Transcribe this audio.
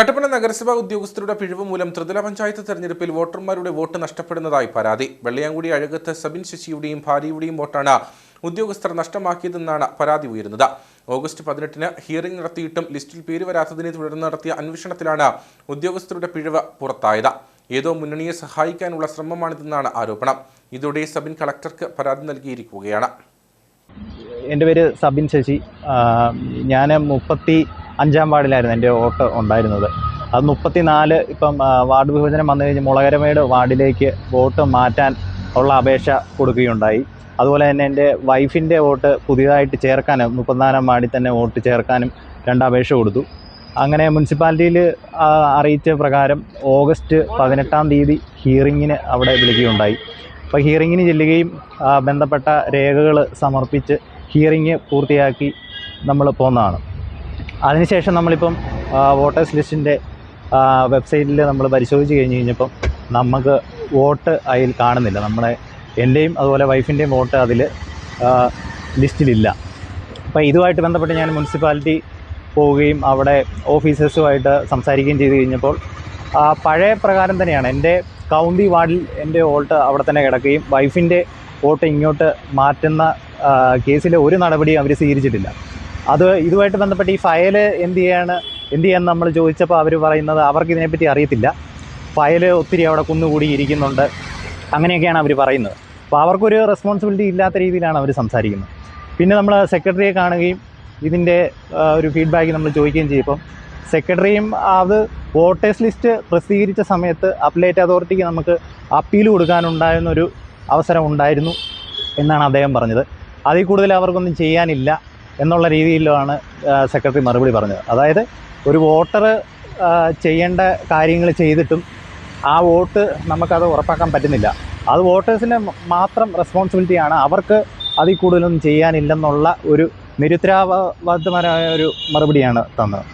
കട്ടപ്പന നഗരസഭാ ഉദ്യോഗസ്ഥരുടെ പിഴവ് മൂലം ത്രിതല പഞ്ചായത്ത് തെരഞ്ഞെടുപ്പിൽ വോട്ടർമാരുടെ വോട്ട് നഷ്ടപ്പെടുന്നതായി പരാതി. വെള്ളയാങ്കുടി അഴകത്ത് സബിൻ ശശിയുടെയും ഭാര്യയുടെയും വോട്ടാണ് ഉദ്യോഗസ്ഥർ നഷ്ടമാക്കിയതെന്നാണ് പരാതി ഉയരുന്നത്. ഓഗസ്റ്റ് പതിനെട്ടിന് ഹിയറിംഗ് നടത്തിയിട്ടും ലിസ്റ്റിൽ പേര് വരാത്തതിനെ തുടർന്ന് നടത്തിയ അന്വേഷണത്തിലാണ് ഉദ്യോഗസ്ഥരുടെ പിഴവ് പുറത്തായത്. ഏതോ മുന്നണിയെ സഹായിക്കാനുള്ള ശ്രമമാണിതെന്നാണ് ആരോപണം. ഇതോടെ സബിൻ കളക്ടർക്ക് പരാതി നൽകിയിരിക്കുകയാണ്. എന്റെ പേര് സബിൻ ശശി. ഞാൻ മുപ്പത്തി അഞ്ചാം വാർഡിലായിരുന്നു എന്റെ വോട്ട് ഉണ്ടായിരുന്നത്. അത് മുപ്പത്തി നാല് ഇപ്പം വാർഡ് വിഭജനം വന്നു കഴിഞ്ഞ് മുളകരമേട് വാർഡിലേക്ക് വോട്ട് മാറ്റാൻ ഉള്ള അപേക്ഷ കൊടുക്കുകയുണ്ടായി. അതുപോലെ തന്നെ എന്റെ വൈഫിന്റെ വോട്ട് പുതിയതായിട്ട് ചേർക്കാനും മുപ്പത്തിനാലാം വാർഡിൽ തന്നെ വോട്ട് ചേർക്കാനും രണ്ട് അപേക്ഷ കൊടുത്തു. അങ്ങനെ മുനിസിപ്പാലിറ്റിയിൽ അറിയിച്ച പ്രകാരം ഓഗസ്റ്റ് പതിനെട്ടാം തീയതി ഹിയറിങ്ങിന് അവിടെ വിളിക്കുകയുണ്ടായി. അപ്പോൾ ഹിയറിങ്ങിന് ചെല്ലുകയും ബന്ധപ്പെട്ട രേഖകൾ സമർപ്പിച്ച് ഹിയറിങ് പൂർത്തിയാക്കി നമ്മൾ പോകുന്നതാണ് അതിനുശേഷം നമ്മളിപ്പം വോട്ടേഴ്സ് ലിസ്റ്റിന്റെ വെബ്സൈറ്റിൽ നമ്മൾ പരിശോധിച്ച് കഴിഞ്ഞ് കഴിഞ്ഞപ്പം നമുക്ക് വോട്ട് അതിൽ കാണുന്നില്ല. നമ്മളെ എന്റെയും അതുപോലെ വൈഫിന്റെയും വോട്ട് അതിൽ ലിസ്റ്റിലില്ല. അപ്പോൾ ഇതുമായിട്ട് ബന്ധപ്പെട്ട് ഞാൻ മുനിസിപ്പാലിറ്റി പോവുകയും അവിടെ ഓഫീസേഴ്സുമായിട്ട് സംസാരിക്കുകയും ചെയ്ത് കഴിഞ്ഞപ്പോൾ പഴയ പ്രകാരം തന്നെയാണ്. എന്റെ കൗണ്ടി വാർഡിൽ എന്റെ വോട്ട് അവിടെ തന്നെ കിടക്കുകയും വൈഫിന്റെ വോട്ട് ഇങ്ങോട്ട് മാറ്റുന്ന കേസിലെ ഒരു നടപടിയും അവർ സ്വീകരിച്ചിട്ടില്ല. അത് ഇതുമായിട്ട് ബന്ധപ്പെട്ട് ഈ ഫയൽ എന്ത് ചെയ്യാണ് എന്ത് ചെയ്യാൻ നമ്മൾ ചോദിച്ചപ്പോൾ അവർ പറയുന്നത് അവർക്ക് ഇതിനെപ്പറ്റി അറിയത്തില്ല. ഫയൽ ഒത്തിരി അവിടെ കുന്നുകൂടിയിരിക്കുന്നുണ്ട് അങ്ങനെയൊക്കെയാണ് അവർ പറയുന്നത്. അപ്പോൾ അവർക്കൊരു റെസ്പോൺസിബിലിറ്റി ഇല്ലാത്ത രീതിയിലാണ് അവർ സംസാരിക്കുന്നത്. പിന്നെ നമ്മൾ സെക്രട്ടറിയെ കാണുകയും ഇതിന്റെ ഒരു ഫീഡ്ബാക്ക് നമ്മൾ ചോദിക്കുകയും ചെയ്യുമ്പം സെക്രട്ടറിയും അത് വോട്ടേഴ്സ് ലിസ്റ്റ് പ്രസിദ്ധീകരിച്ച സമയത്ത് അപ്ലേറ്റ് അതോറിറ്റിക്ക് നമുക്ക് അപ്പീൽ കൊടുക്കാനുണ്ടായിരുന്നൊരു അവസരം ഉണ്ടായിരുന്നു എന്നാണ് അദ്ദേഹം പറഞ്ഞത്. അതിൽ കൂടുതൽ അവർക്കൊന്നും ചെയ്യാനില്ല. എന്നുള്ള രീതിയിലാണ് സെക്രട്ടറി മറുപടി പറഞ്ഞത്. അതായത് ഒരു വോട്ടർ ചെയ്യേണ്ട കാര്യങ്ങൾ ചെയ്തിട്ടും ആ വോട്ട് നമുക്കത് ഉറപ്പാക്കാൻ പറ്റുന്നില്ല. അത് വോട്ടേഴ്സിന്റെ മാത്രം റെസ്പോൺസിബിലിറ്റിയാണ്. അവർക്ക് അതിൽ കൂടുതലൊന്നും ചെയ്യാനില്ലെന്നുള്ള ഒരു നിരുത്തരാവാദപരമായ ഒരു മറുപടിയാണ് തന്നത്.